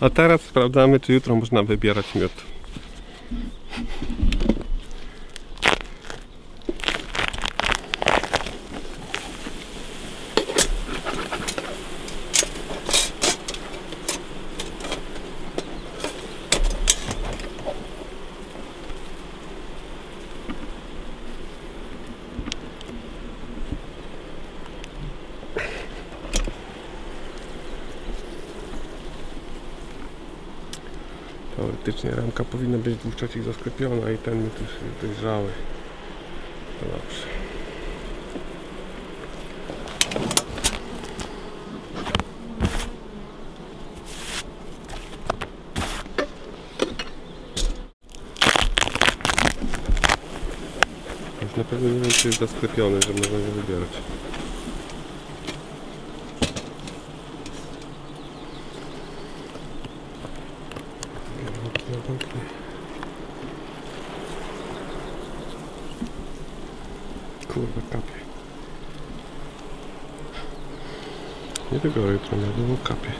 A teraz sprawdzamy, czy jutro można wybierać miód. Teoretycznie ramka powinna być dwóch trzecich zasklepiona i ten już jest dojrzały. To dobrze. Już na pewno nie wiem, czy jest zasklepiony, że można go wybierać. Na wątki. Kurwa, kapie. Nie wybiorę jutro miodu, bo kapie.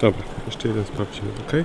Dobra, jeszcze jeden sprawdzimy, ok?